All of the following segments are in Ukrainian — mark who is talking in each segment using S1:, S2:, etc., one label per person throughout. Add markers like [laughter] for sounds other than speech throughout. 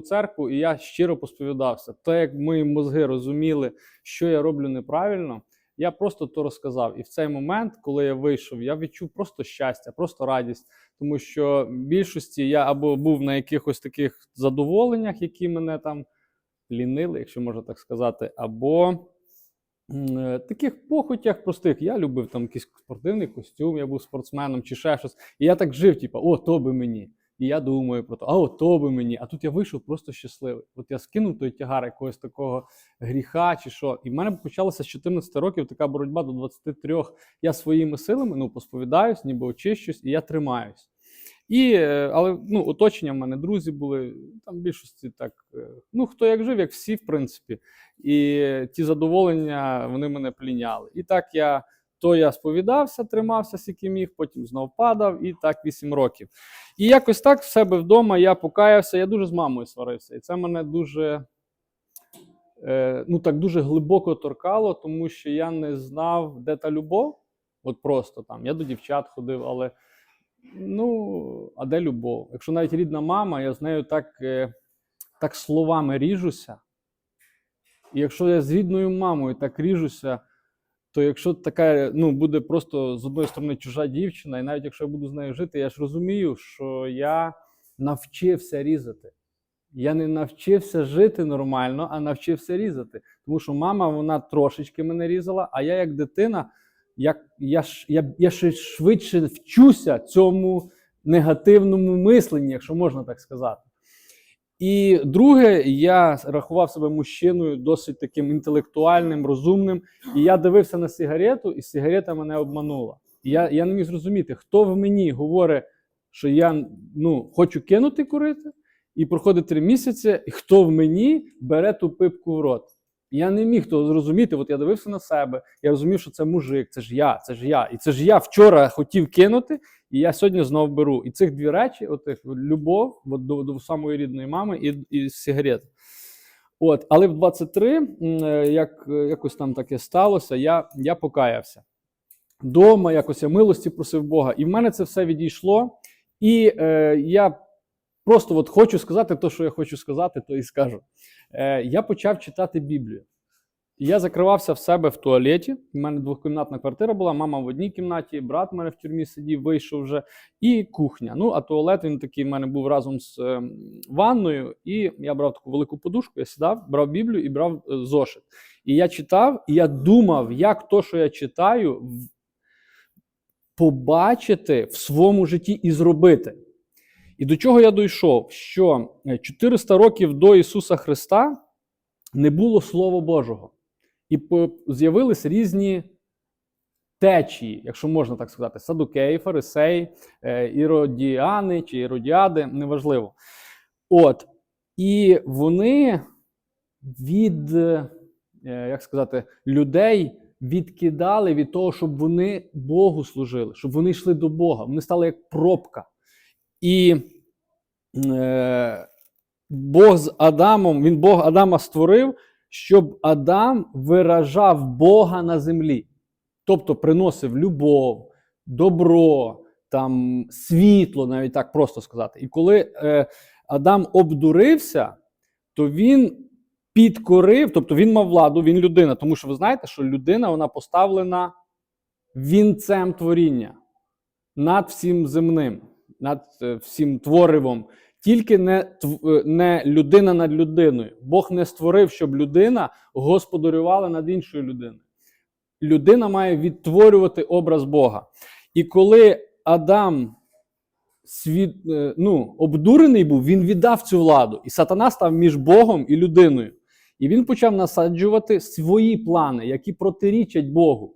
S1: церкву, і я щиро посповідався. Те, як мої мозги розуміли, що я роблю неправильно, я просто то розказав. І в цей момент, коли я вийшов, я відчув просто щастя, просто радість. Тому що в більшості я або був на якихось таких задоволеннях, які мене там лінили, якщо можна так сказати, або е, таких похотях простих. Я любив там якийсь спортивний костюм, я був спортсменом чи ще щось. І я так жив, типу, о, то би мені. І я думаю про то, а о, то би мені. А тут я вийшов просто щасливий. От я скинув той тягар якогось такого гріха чи що. І в мене почалася з 14 років така боротьба до 23. Я своїми силами ну, посповідаюсь, ніби очищусь, і я тримаюсь. І, е, але ну, оточення в мене друзі були, там більшості так, е, ну хто як жив, як всі, в принципі. І ті задоволення вони мене пліняли. І так я то я сповідався, тримався, скільки міг, потім знов падав, і так 8 років. І якось так в себе вдома я покаявся, я дуже з мамою сварився. І це мене дуже, е, ну так дуже глибоко торкало, тому що я не знав, де та любов. От просто там. Я до дівчат ходив, але ну, а де любов? Якщо навіть рідна мама, я з нею так, е, так словами ріжуся. І якщо я з рідною мамою так ріжуся, то якщо така ну, буде просто з одної сторони чужа дівчина, і навіть якщо я буду з нею жити, я ж розумію, що я навчився різати. Я не навчився жити нормально, а навчився різати. Тому що мама вона трошечки мене різала, а я, як дитина, як, я, я, я ще швидше вчуся цьому негативному мисленні, якщо можна так сказати. І друге, я рахував себе мужчиною досить таким інтелектуальним, розумним. І я дивився на сигарету, і сигарета мене обманула. І я, я не міг зрозуміти, хто в мені говорить, що я ну, хочу кинути курити, і проходить три місяці, і хто в мені бере ту пипку в рот. Я не міг того зрозуміти. От я дивився на себе, я розумів, що це мужик, це ж я, це ж я. І це ж я вчора хотів кинути, і я сьогодні знов беру. І цих дві речі: отих, любов от, до, до самої рідної мами і, і сигарет. От, але в 23, е, як е, якось там таке сталося, я, я покаявся. Дома якось я милості просив Бога. І в мене це все відійшло. І е, я просто от хочу сказати те, що я хочу сказати, то і скажу. Е, я почав читати Біблію. Я закривався в себе в туалеті. У мене двокімнатна квартира була, мама в одній кімнаті, брат у мене в тюрмі сидів, вийшов вже, і кухня. Ну, а туалет він такий в мене був разом з е, ванною. І я брав таку велику подушку, я сідав, брав Біблію і брав е, зошит. І я читав, і я думав, як то, що я читаю, побачити в своєму житті і зробити. І до чого я дійшов? Що е, 400 років до Ісуса Христа не було Слова Божого. І з'явились різні течії, якщо можна так сказати, садукеї, фарисеї, е, іродіани чи іродіади, неважливо. От. І вони від, е, як сказати, людей відкидали від того, щоб вони Богу служили, щоб вони йшли до Бога. Вони стали як пробка. І е, Бог з Адамом, він Бог Адама створив, щоб Адам виражав Бога на землі. Тобто приносив любов, добро, там, світло, навіть так просто сказати. І коли е, Адам обдурився, то він підкорив, тобто він мав владу, він людина. Тому що ви знаєте, що людина вона поставлена вінцем творіння над всім земним, над е, всім творивом. Тільки не, е, не людина над людиною. Бог не створив, щоб людина господарювала над іншою людиною. Людина має відтворювати образ Бога. І коли Адам світ, е, ну, обдурений був, він віддав цю владу. І сатана став між Богом і людиною. І він почав насаджувати свої плани, які протирічать Богу.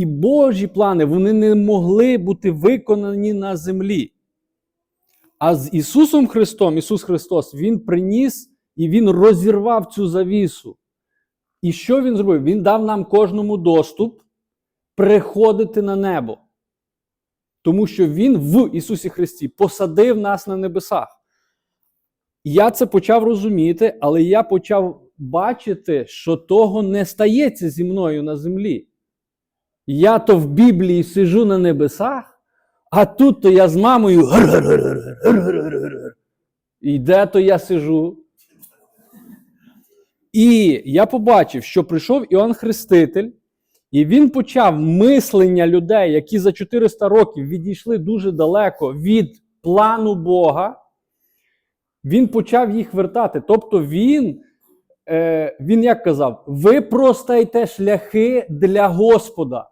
S1: І Божі плани вони не могли бути виконані на землі. А з Ісусом Христом, Ісус Христос, Він приніс і Він розірвав цю завісу. І що Він зробив? Він дав нам кожному доступ приходити на небо. Тому що Він в Ісусі Христі посадив нас на небесах. Я це почав розуміти, але я почав бачити, що того не стається зі мною на землі. Я то в Біблії сижу на небесах, а тут то я з мамою. І де то я сижу? І я побачив, що прийшов Іоанн Хреститель, і він почав мислення людей, які за 400 років відійшли дуже далеко від плану Бога. Він почав їх вертати. Тобто він, е, він як казав, ви простайте шляхи для Господа.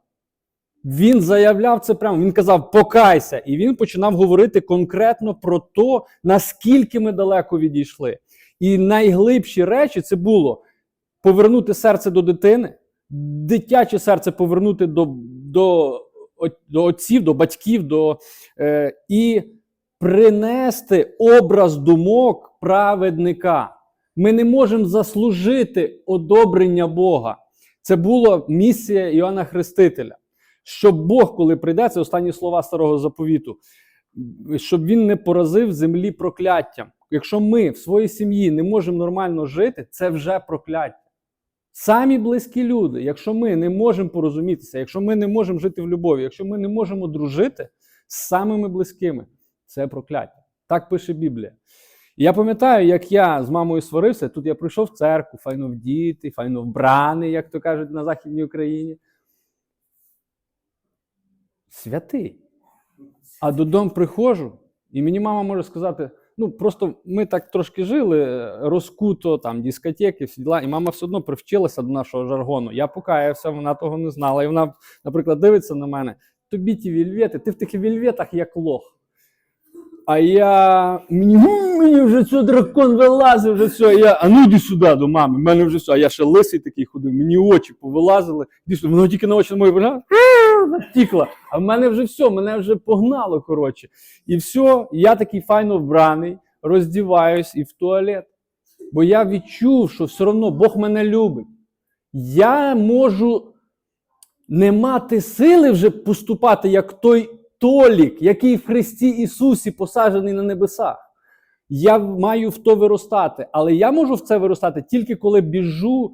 S1: Він заявляв це прямо. Він казав, покайся. І він починав говорити конкретно про те, наскільки ми далеко відійшли. І найглибші речі це було повернути серце до дитини, дитяче серце повернути до, до, до отців, до батьків, до, е, і принести образ думок праведника. Ми не можемо заслужити одобрення Бога. Це була місія Іоанна Хрестителя. Щоб Бог, коли прийде, це останні слова старого заповіту, щоб він не поразив землі прокляттям. Якщо ми в своїй сім'ї не можемо нормально жити, це вже прокляття. Самі близькі люди, якщо ми не можемо порозумітися, якщо ми не можемо жити в любові, якщо ми не можемо дружити з самими близькими, це прокляття. Так пише Біблія. Я пам'ятаю, як я з мамою сварився, тут я прийшов в церкву, файно вдіти, файно вбраний, як то кажуть на Західній Україні. Святий. А додому приходжу, і мені мама може сказати: ну просто ми так трошки жили, розкуто, там, дискотеки, всі діла, і мама все одно привчилася до нашого жаргону. Я покаявся, вона того не знала. І вона, наприклад, дивиться на мене: тобі ті вільвети, ти в таких вільветах як лох. А я мені, мені вже все, дракон вилазив, вже все. Я, а ну йди сюди до мами. в мене вже все. А я ще лисий такий ходив, мені очі повилазили. Сюди, воно тільки на очі мої вона втікла. А в мене вже все, мене вже погнало. коротше. І все, я такий файно вбраний, роздіваюсь і в туалет. Бо я відчув, що все одно Бог мене любить. Я можу не мати сили вже поступати як той Толік, який в Христі Ісусі посаджений на небесах. Я маю в то виростати, але я можу в це виростати тільки коли біжу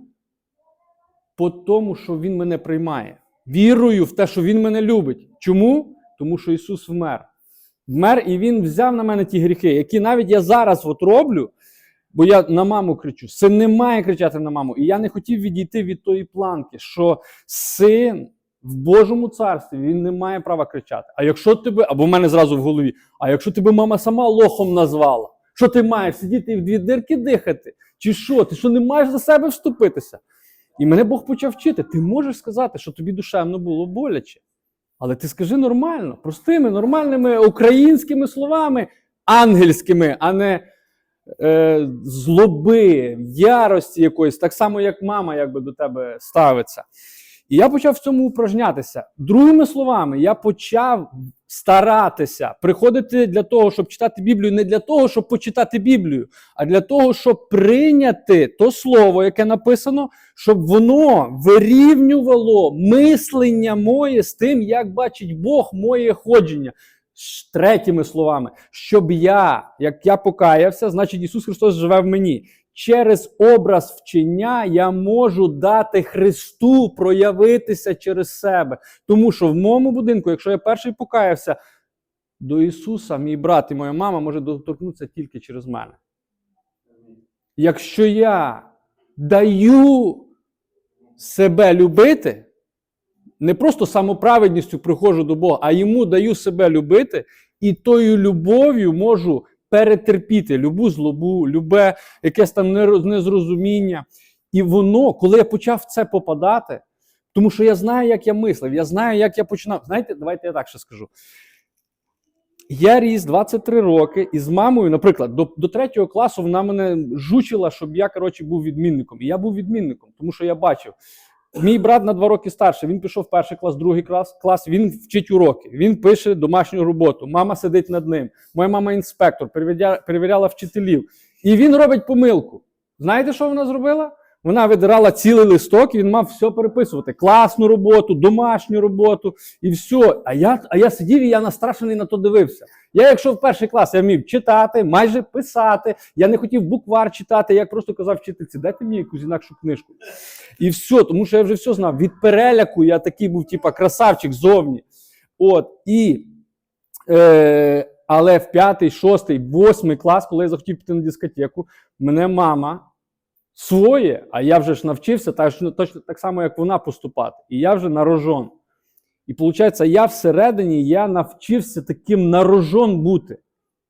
S1: по тому, що Він мене приймає. Вірую в те, що Він мене любить. Чому? Тому що Ісус вмер. Вмер і Він взяв на мене ті гріхи, які навіть я зараз от роблю, бо я на маму кричу. Син не має кричати на маму. І я не хотів відійти від тої планки, що син в Божому царстві він не має права кричати. А якщо тебе, або в мене зразу в голові, а якщо тебе мама сама лохом назвала, що ти маєш сидіти і в дві дирки дихати? Чи що? Ти що не маєш за себе вступитися? І мене Бог почав вчити. Ти можеш сказати, що тобі душевно було боляче. Але ти скажи нормально, простими, нормальними українськими словами, ангельськими, а не е, злоби, ярості якоїсь, так само, як мама якби до тебе ставиться. І я почав в цьому упражнятися. Другими словами, я почав старатися приходити для того, щоб читати Біблію, не для того, щоб почитати Біблію, а для того, щоб прийняти то слово, яке написано, щоб воно вирівнювало мислення моє з тим, як бачить Бог моє ходження. Ш- Третіми словами, щоб я, як я покаявся, значить Ісус Христос живе в мені. Через образ вчення я можу дати Христу проявитися через себе. Тому що в моєму будинку, якщо я перший покаявся, до Ісуса, мій брат і моя мама може доторкнутися тільки через мене. Якщо я даю себе любити, не просто самоправедністю приходжу до Бога, а йому даю себе любити, і тою любов'ю можу перетерпіти любу злобу, любе якесь там незрозуміння. І воно, коли я почав це попадати, тому що я знаю, як я мислив, я знаю, як я починав. Знаєте, давайте я так ще скажу. Я ріс 23 роки, і з мамою, наприклад, до, до третього класу вона мене жучила, щоб я коротше був відмінником. І я був відмінником, тому що я бачив. Мій брат на два роки старший, він пішов в перший клас, другий клас, клас, він вчить уроки, він пише домашню роботу, мама сидить над ним. Моя мама інспектор, перевіряла, вчителів. І він робить помилку. Знаєте, що вона зробила? Вона видирала цілий листок, і він мав все переписувати: класну роботу, домашню роботу і все. А я, а я сидів і я настрашений на то дивився. Я, якщо в перший клас я вмів читати, майже писати, я не хотів буквар читати, я просто казав вчительці, дайте мені якусь інакшу книжку. І все, тому що я вже все знав. Від переляку я такий був, типа, красавчик зовні. От, і, е, але в п'ятий, шостий, восьмий клас, коли я захотів піти на дискотеку, мене мама своє, а я вже ж навчився так, точно так само, як вона поступати. І я вже нарожон. І виходить, я всередині я навчився таким нарожон бути.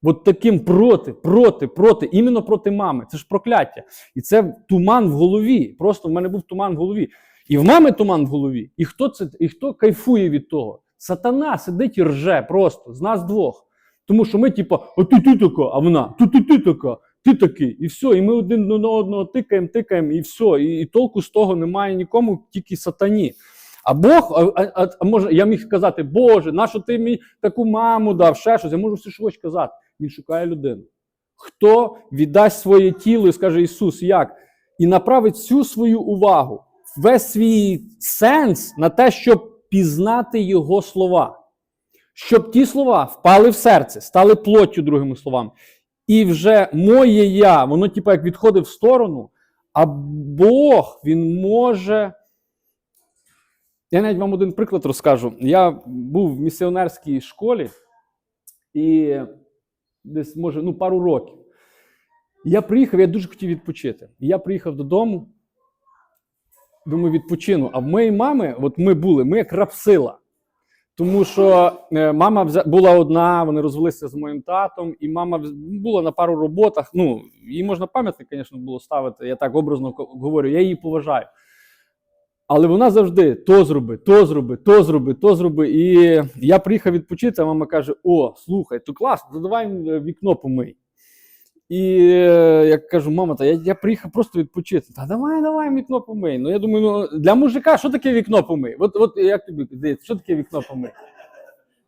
S1: От таким проти, проти, проти, іменно проти мами. Це ж прокляття. І це туман в голові. Просто в мене був туман в голові. І в мами туман в голові. І хто це? І хто кайфує від того? Сатана сидить і рже просто з нас двох. Тому що ми, типу, а ти ти така, а вона, ти така, ти такий. І все. І ми один на одного тикаємо, тикаємо, і все. І, і толку з того немає нікому, тільки сатані. А Бог, а, а, а, може, я міг сказати, Боже, нащо ти мені таку маму дав, ще щось, я можу все, що хочу казати. Він шукає людину. Хто віддасть своє тіло і скаже Ісус, як? І направить всю свою увагу, весь свій сенс на те, щоб пізнати Його слова. Щоб ті слова впали в серце, стали плоттю, другими словами. І вже моє я, воно типу як відходить в сторону, а Бог він може. Я навіть вам один приклад розкажу. Я був в місіонерській школі і десь, може, ну, пару років. Я приїхав, я дуже хотів відпочити. Я приїхав додому, думаю, відпочину. А в моєї мами, от ми були, ми як рапсила. Тому що е, мама була одна, вони розвелися з моїм татом, і мама була на пару роботах. Ну, їй можна пам'ятник, звісно, було ставити. Я так образно говорю, я її поважаю. Але вона завжди то зроби, то зроби, то зроби, то зроби. І я приїхав відпочити, а мама каже: О, слухай, то класно, то давай е, вікно помий. І е, я кажу, мама, та я, я приїхав просто відпочити. Та давай, давай вікно помий. Ну я думаю, ну для мужика, що таке вікно помий? От, от як тобі здається, що таке вікно помий?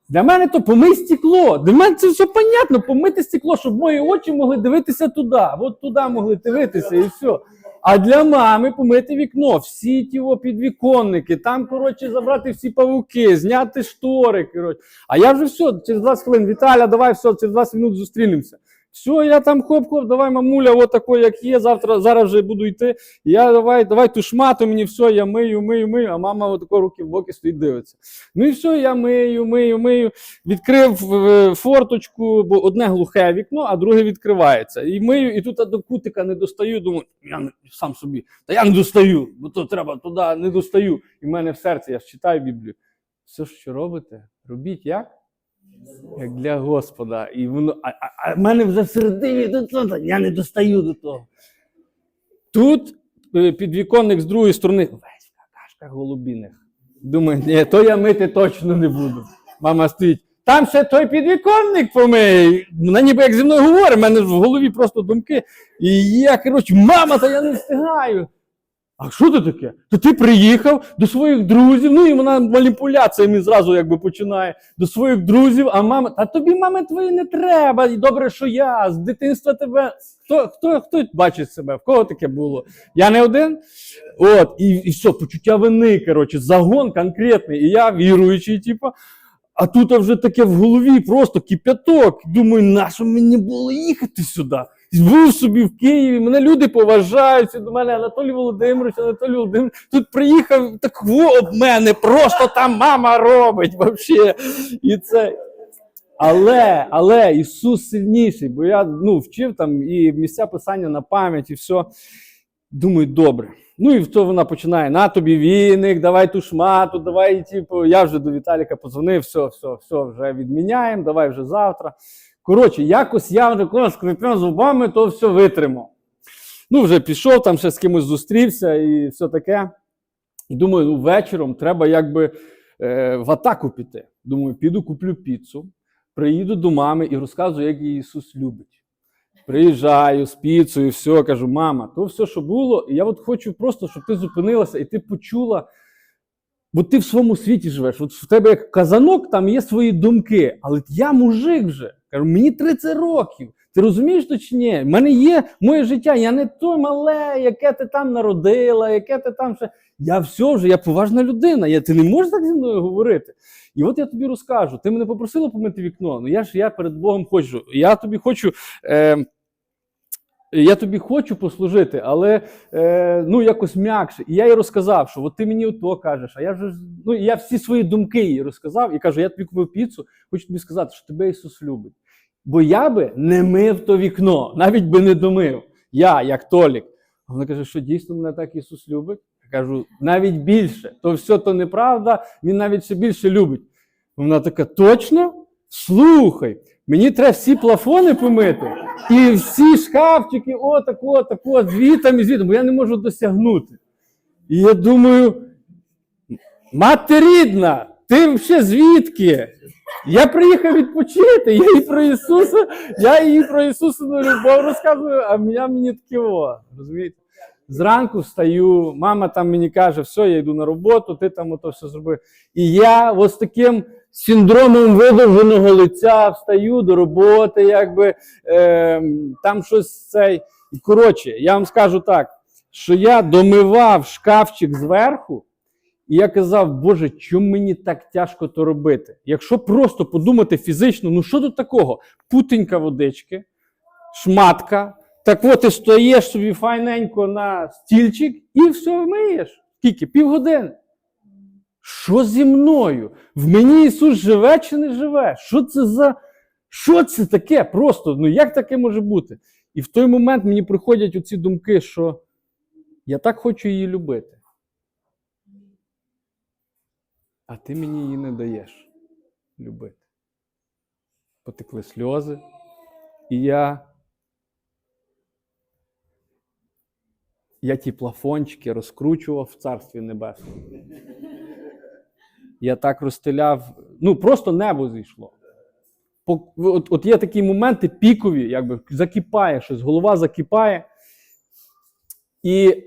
S1: Для мене то помий стекло. Для мене це все понятно, помити стекло, щоб мої очі могли дивитися туди. От туди могли дивитися і все. А для мами помити вікно, всі ті підвіконники, там, коротше, забрати всі павуки, зняти штори. Коротше. А я вже все, через 20 хвилин, Віталя, давай все, через 20 минут зустрінемося. Все, я там хоп-хоп, давай, мамуля, от такой, як є. Завтра зараз вже буду йти. Я давай, давай ту шмату мені, все, я мию, мию, мию, а мама отако руки в боки стоїть, дивиться. Ну і все, я мию, мию, мию. Відкрив е, форточку, бо одне глухе вікно, а друге відкривається. І мию, і тут до кутика не достаю. Думаю, я не, сам собі, та я не достаю, бо то треба туди, не достаю. І в мене в серці, я ж читаю Біблію. Все, що робите, робіть як? Як для Господа. І воно, а, в мене вже всередині до того, я не достаю до того. Тут е, підвіконник з другої сторони, весь какашка голубіних. Думаю, ні, то я мити точно не буду. Мама стоїть. Там ще той підвіконник помий. Вона ніби як зі мною говорить, в мене в голові просто думки. І я, коротше, мама, та я не встигаю. А що це таке? То ти приїхав до своїх друзів, ну і вона маніпуляціями зразу якби починає до своїх друзів, а мама, та тобі мами твої не треба. І добре, що я з дитинства тебе. Хто, хто, хто бачить себе? В кого таке було? Я не один. От, і, і все, почуття вини, коротше, загон конкретний. І я віруючий, типу. А тут вже таке в голові просто кипяток. Думаю, нащо мені було їхати сюди? Був собі в Києві, мене люди поважають. До мене Анатолій Володимирович, Анатолій Володимирович. Тут приїхав так об мене, просто там мама робить вообще. І це. Але, але Ісус сильніший, бо я ну, вчив там і місця писання на пам'ять, і все. Думаю, добре. Ну і то вона починає: на тобі віник, давай ту шмату, давай, типу, я вже до Віталіка подзвонив, все, все, все, вже відміняємо, давай вже завтра. Коротше, якось я вже коли скрипів зубами, то все витримав. Ну, вже пішов, там ще з кимось зустрівся і все таке. І думаю, ну вечором треба якби е, в атаку піти. Думаю, піду куплю піцу, приїду до мами і розказую, як її Ісус любить. Приїжджаю з піцею, все, кажу, мама, то все, що було, і я от хочу просто, щоб ти зупинилася і ти почула. Бо ти в своєму світі живеш. От в тебе як казанок, там є свої думки. Але я мужик вже. Кажу, мені 30 років. Ти розумієш то чи ні? В мене є моє життя. Я не той мале, яке ти там народила, яке ти там ще. Я все вже, я поважна людина. Я, ти не можеш так зі мною говорити. І от я тобі розкажу: ти мене попросила помити вікно. Ну я ж я перед Богом хочу. Я тобі хочу. Е, я тобі хочу послужити, але е, ну якось м'якше. І я їй розказав, що от ти мені ото кажеш, а я вже ну я всі свої думки їй розказав і кажу, я тобі купив піцу, хочу тобі сказати, що тебе Ісус любить. Бо я би не мив то вікно, навіть би не домив. Я, як Толік. Вона каже, що дійсно мене так Ісус любить? Я кажу, навіть більше. То все то неправда, він навіть ще більше любить. Вона така, точно? Слухай, мені треба всі плафони помити, і всі шкафчики, отак, отак, от, звітом і звітом, бо я не можу досягнути. І я думаю, мати рідна, ти взагалі звідки? Я приїхав відпочити, я їй про Ісуса, я їй про Ісусину любов розказую, а я мені таке розумієте? Зранку встаю, мама там мені каже, все, я йду на роботу, ти там ото все зробив. І я ось таким синдромом видовженого лиця встаю до роботи, якби е, там щось цей. Коротше, я вам скажу так, що я домивав шкафчик зверху, і я казав, Боже, чому мені так тяжко то робити? Якщо просто подумати фізично, ну що тут такого? Путенька водички, шматка. Так от ти стоїш собі файненько на стільчик і все миєш. Скільки? Півгодини. Що зі мною? В мені Ісус живе чи не живе? Що це за. Що це таке? Просто, ну як таке може бути? І в той момент мені приходять оці думки, що я так хочу її любити. А ти мені її не даєш любити. Потекли сльози, і я. Я ті плафончики розкручував в царстві небесному. Я так розстеляв, ну просто небо зійшло. От, от є такі моменти пікові, якби закипає щось, голова закипає. І,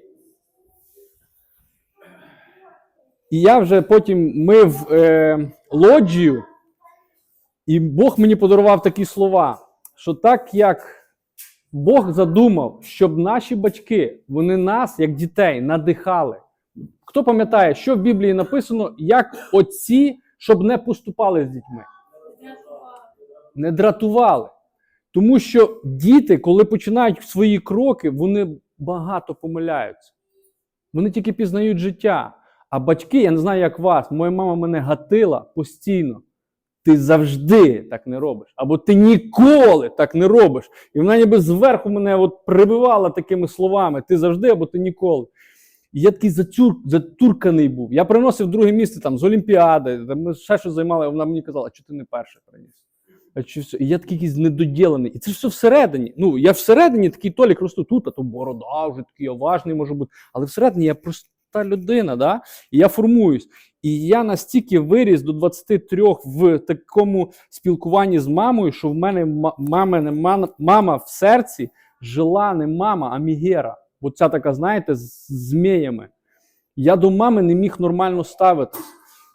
S1: і я вже потім мив е, лоджію, і Бог мені подарував такі слова, що так як Бог задумав, щоб наші батьки, вони нас, як дітей, надихали. Хто пам'ятає, що в Біблії написано, як отці, щоб не поступали з дітьми? Не дратували. Тому що діти, коли починають свої кроки, вони багато помиляються. Вони тільки пізнають життя. А батьки, я не знаю, як вас, моя мама мене гатила постійно. Ти завжди так не робиш. Або ти ніколи так не робиш. І вона ніби зверху мене от прибивала такими словами: ти завжди або ти ніколи. І я такий затюр, затурканий був. Я приносив друге місце там з Олімпіади, там ми ще щось займали, вона мені казала, а чого ти не перше приніс? А чи все? І я такий якийсь недоділений. І це все всередині. Ну, я всередині такий Толік росту тут, а то борода, вже такий оважний може бути. Але всередині я проста людина, да? і я формуюсь. І я настільки виріс до 23 в такому спілкуванні з мамою, що в мене мама, мама в серці жила не мама, а мігера. Оця така, знаєте, з зміями. Я до мами не міг нормально ставитись.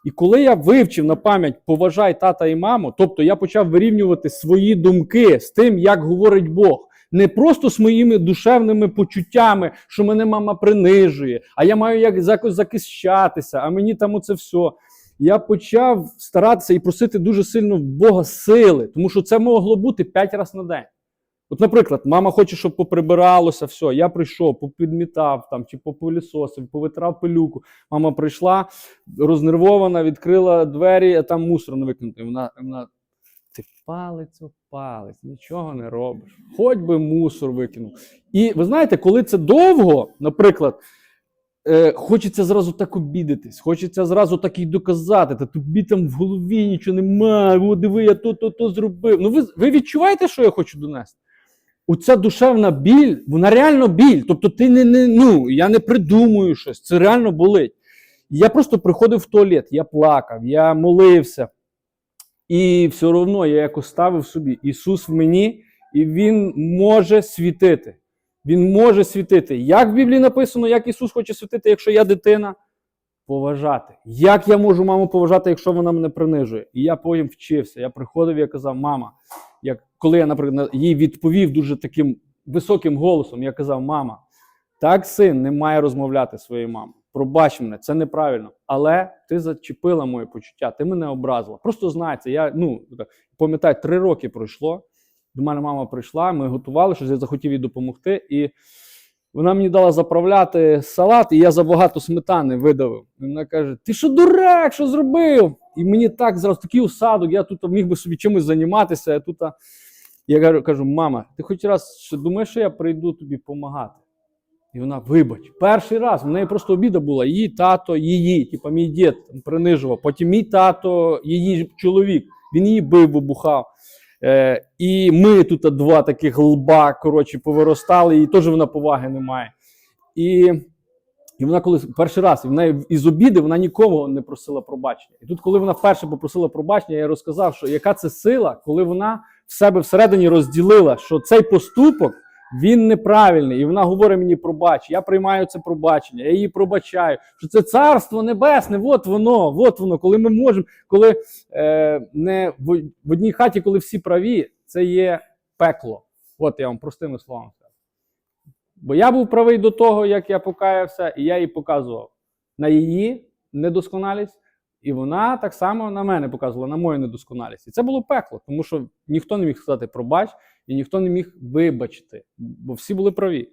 S1: І коли я вивчив на пам'ять поважай тата і маму, тобто я почав вирівнювати свої думки з тим, як говорить Бог. Не просто з моїми душевними почуттями, що мене мама принижує, а я маю як якось захищатися, а мені там оце все. Я почав старатися і просити дуже сильно в Бога сили, тому що це могло бути 5 разів на день. От, наприклад, мама хоче, щоб поприбиралося, все, я прийшов, попідмітав там, чи попилісосив, повитрав пилюку. Мама прийшла, рознервована, відкрила двері, а там мусор не викинутий. Вона, вона ти палець о палець, нічого не робиш. Хоч би мусор викинув. І ви знаєте, коли це довго, наприклад, е, хочеться зразу так обідатись, хочеться зразу так і доказати. Та тобі там в голові нічого немає, о, диви, я то, то, то зробив. Ну, ви, ви відчуваєте, що я хочу донести? Оця душевна біль, вона реально біль. Тобто, ти не, не ну, я не придумую щось, це реально болить. Я просто приходив в туалет, я плакав, я молився. І все одно я якось ставив собі Ісус в мені, і Він може світити. Він може світити. Як в Біблії написано, як Ісус хоче світити, якщо я дитина? Поважати. Як я можу маму поважати, якщо вона мене принижує? І я потім вчився. Я приходив і я казав, мама, як, коли я, наприклад, їй відповів дуже таким високим голосом, я казав, мама, так син не має розмовляти своєю мамою. Пробач мене, це неправильно. Але ти зачепила моє почуття, ти мене образила. Просто знай. Я ну пам'ятаю, три роки пройшло. До мене мама прийшла, ми готували щось, я захотів їй допомогти. І вона мені дала заправляти салат, і я забагато сметани видавив. І вона каже: Ти що дурак, що зробив? І мені так зразу такий осадок, я тут міг би собі чимось займатися, я тут Я кажу, кажу, мама, ти хоч раз думаєш, що я прийду тобі допомагати? І вона, вибач, перший раз в неї просто обіда була. Її тато, її, типа мій дід принижував. Потім мій тато, її чоловік, він її бив, вибухав. Е, і ми тут два таких лба, коротше, повиростали, і теж вона поваги не має. І, і вона коли перший раз, і вона із обіди вона нікому не просила пробачення. І тут, коли вона вперше попросила пробачення, я розказав, що яка це сила, коли вона в себе всередині розділила, що цей поступок він неправильний, і вона говорить мені пробач. Я приймаю це пробачення, я її пробачаю. Що це царство небесне, от воно, от воно. Коли ми можемо, коли е, не в, в одній хаті, коли всі праві, це є пекло. От я вам простими словами скажу. Бо я був правий до того, як я покаявся, і я їй показував на її недосконалість, і вона так само на мене показувала, на мою недосконалість. І це було пекло, тому що ніхто не міг сказати пробач, і ніхто не міг вибачити, бо всі були праві.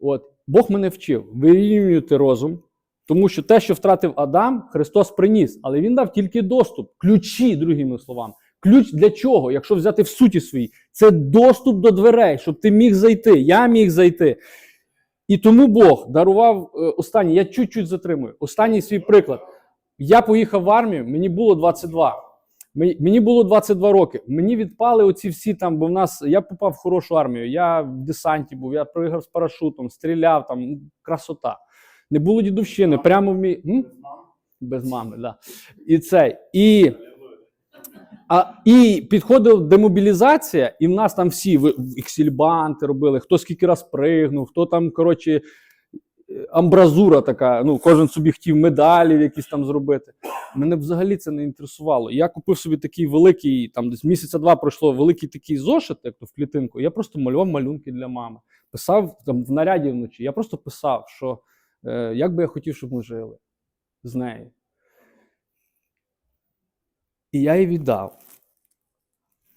S1: От Бог мене вчив вирівнювати розум, тому що те, що втратив Адам, Христос приніс, але він дав тільки доступ, ключі, другими словами. Ключ для чого? Якщо взяти в суті своїй, це доступ до дверей, щоб ти міг зайти. Я міг зайти. І тому Бог дарував е, останній, я чуть-чуть затримую. Останній свій приклад. Я поїхав в армію, мені було 22. Мені було 22 роки. Мені відпали оці всі там, бо в нас я попав в хорошу армію. Я в десанті був, я пригав з парашутом, стріляв там, ну, красота. Не було дідовщини, прямо в мій. М? Без мами, да. І цей. І, а, і підходила демобілізація, і в нас там всі в робили, хто скільки раз пригнув, хто там, коротше, амбразура така. Ну, кожен собі хотів медалі якісь там зробити. Мене взагалі це не інтересувало. Я купив собі такий великий, там десь місяця два пройшло, великий такий зошит, як то в клітинку. Я просто малював малюнки для мами. Писав там в наряді вночі. Я просто писав, що е, як би я хотів, щоб ми жили з нею. І я їй віддав.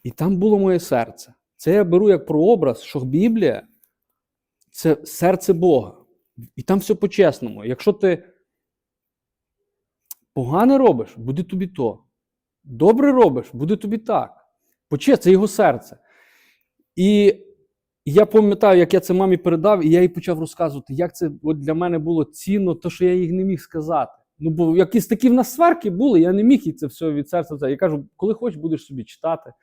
S1: І там було моє серце. Це я беру як прообраз, що Біблія це серце Бога. І там все по-чесному. Якщо ти погано робиш, буде тобі то. Добре робиш, буде тобі так. Поче, це його серце. І я пам'ятаю, як я це мамі передав, і я їй почав розказувати, як це от для мене було цінно, то що я їй не міг сказати. Ну, бо якісь такі в нас сварки були, я не міг їй це все від серця. Я кажу, коли хочеш, будеш собі читати.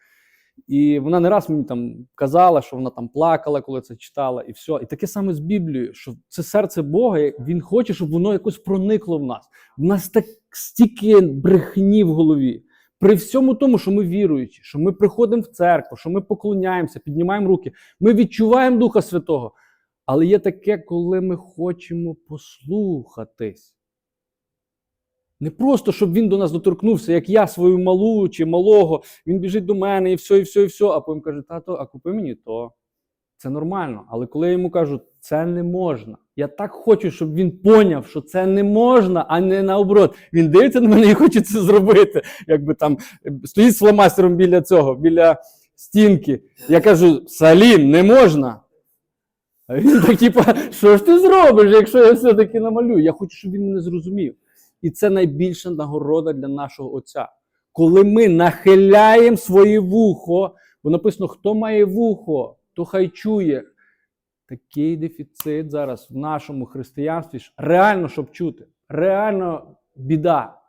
S1: І вона не раз мені там казала, що вона там плакала, коли це читала, і все. І таке саме з Біблією, що це серце Бога, він хоче, щоб воно якось проникло в нас. В нас так стільки брехні в голові. При всьому тому, що ми віруючі, що ми приходимо в церкву, що ми поклоняємося, піднімаємо руки, ми відчуваємо Духа Святого. Але є таке, коли ми хочемо послухатись. Не просто, щоб він до нас доторкнувся, як я свою малу чи малого, він біжить до мене і все, і все, і все, а потім каже, тато, а купи мені то. Це нормально. Але коли я йому кажу, це не можна. Я так хочу, щоб він поняв, що це не можна, а не наоборот. Він дивиться на мене і хоче це зробити. Якби там стоїть з фломастером біля цього, біля стінки. Я кажу: Салін, не можна. А він так, типа, що ж ти зробиш, якщо я все-таки намалюю? Я хочу, щоб він мене зрозумів. І це найбільша нагорода для нашого Отця. Коли ми нахиляємо своє вухо, бо написано, хто має вухо, то хай чує. Такий дефіцит зараз в нашому християнстві реально, щоб чути. Реально біда.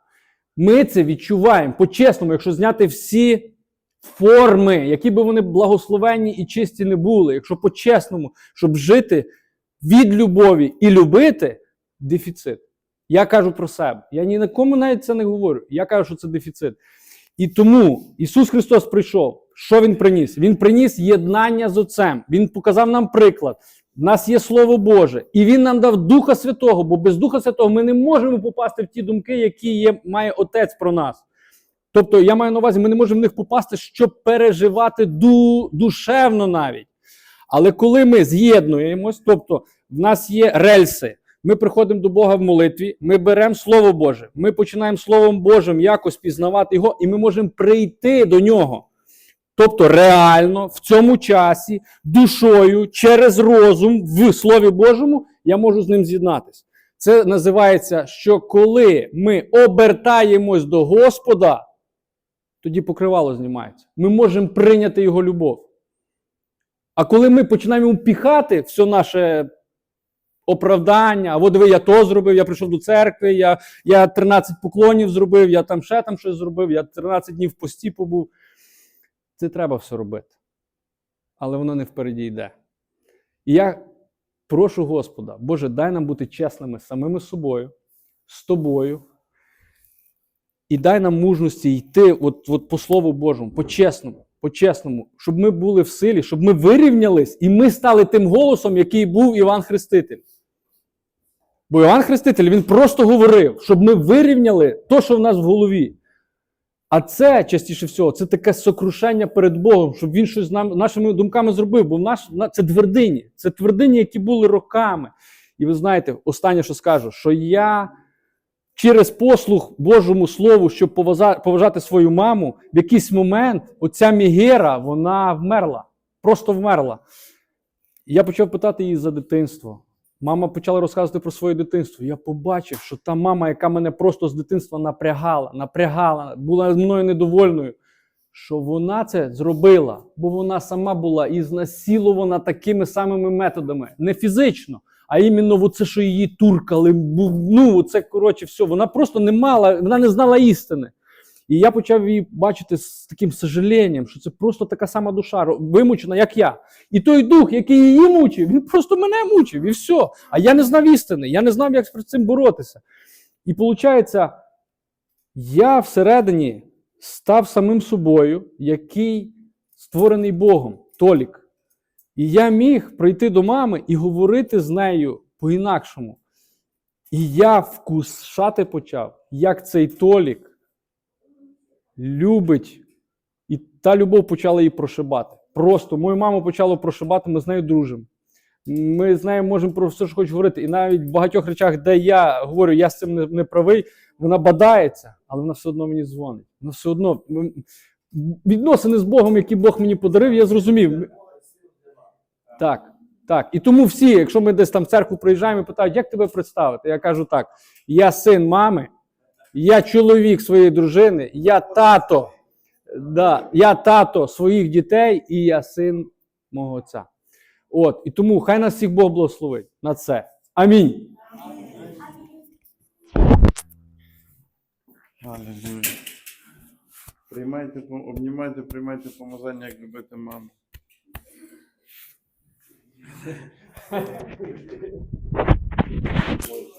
S1: Ми це відчуваємо по-чесному, якщо зняти всі форми, які би вони благословенні і чисті не були, якщо по-чесному, щоб жити від любові і любити дефіцит. Я кажу про себе. Я ні на кому навіть це не говорю. Я кажу, що це дефіцит. І тому Ісус Христос прийшов. Що Він приніс? Він приніс єднання з Отцем. Він показав нам приклад. У нас є Слово Боже, і Він нам дав Духа Святого, бо без Духа Святого ми не можемо попасти в ті думки, які є, має Отець про нас. Тобто, я маю на увазі, ми не можемо в них попасти, щоб переживати ду, душевно навіть. Але коли ми з'єднуємось, тобто в нас є рельси, ми приходимо до Бога в молитві, ми беремо Слово Боже, ми починаємо Словом Божим якось пізнавати його, і ми можемо прийти до нього. Тобто, реально в цьому часі, душою, через розум, в Слові Божому, я можу з ним з'єднатися. Це називається, що коли ми обертаємось до Господа, тоді покривало знімається. Ми можемо прийняти Його любов. А коли ми починаємо йому піхати все наше оправдання, от диви, я то зробив, я прийшов до церкви, я, я 13 поклонів зробив, я там ще там щось зробив, я 13 днів в пості побув. Це треба все робити. Але воно не впереді йде. І я прошу Господа, Боже, дай нам бути чесними самими собою, з тобою. І дай нам мужності йти от, от по Слову Божому, по-чесному, по-чесному, щоб ми були в силі, щоб ми вирівнялись і ми стали тим голосом, який був Іван Хреститель. Бо Іван Хреститель він просто говорив, щоб ми вирівняли то, що в нас в голові. А це частіше всього, це таке сокрушення перед Богом, щоб він щось нам, нашими думками зробив. Бо наш, на- це твердині, це твердині, які були роками. І ви знаєте, останнє, що скажу, що я через послух Божому Слову, щоб поважати свою маму, в якийсь момент оця Мігера, вона вмерла. Просто вмерла. І я почав питати її за дитинство. Мама почала розказувати про своє дитинство. Я побачив, що та мама, яка мене просто з дитинства напрягала, напрягала, була мною недовольною, що вона це зробила, бо вона сама була і знасилована такими самими методами, не фізично, а іменно оце, що її туркали. Ну, це коротше, все. Вона просто не мала, вона не знала істини. І я почав її бачити з таким сожаленням, що це просто така сама душа, вимучена, як я. І той дух, який її мучив, він просто мене мучив, і все. А я не знав істини, я не знав, як з цим боротися. І виходить, я всередині став самим собою, який створений Богом, Толік. І я міг прийти до мами і говорити з нею по-інакшому. І я вкушати почав, як цей Толік любить. І та любов почала її прошибати. Просто мою маму почало прошибати, ми з нею дружимо. Ми з нею можемо про все, що хочу говорити. І навіть в багатьох речах, де я говорю, я з цим не, не правий, вона бадається, але вона все одно мені дзвонить. Вона все одно відносини з Богом, які Бог мені подарив, я зрозумів. Так, так. І тому всі, якщо ми десь там в церкву приїжджаємо і питають, як тебе представити? Я кажу так: я син мами, я чоловік своєї дружини, я тато. Да, я тато своїх дітей і я син мого отця. От, і тому хай нас всіх Бог благословить на це. Амінь.
S2: Аллилуйя. Приймайте, обнімайте, приймайте помазання, як любити маму. [laughs]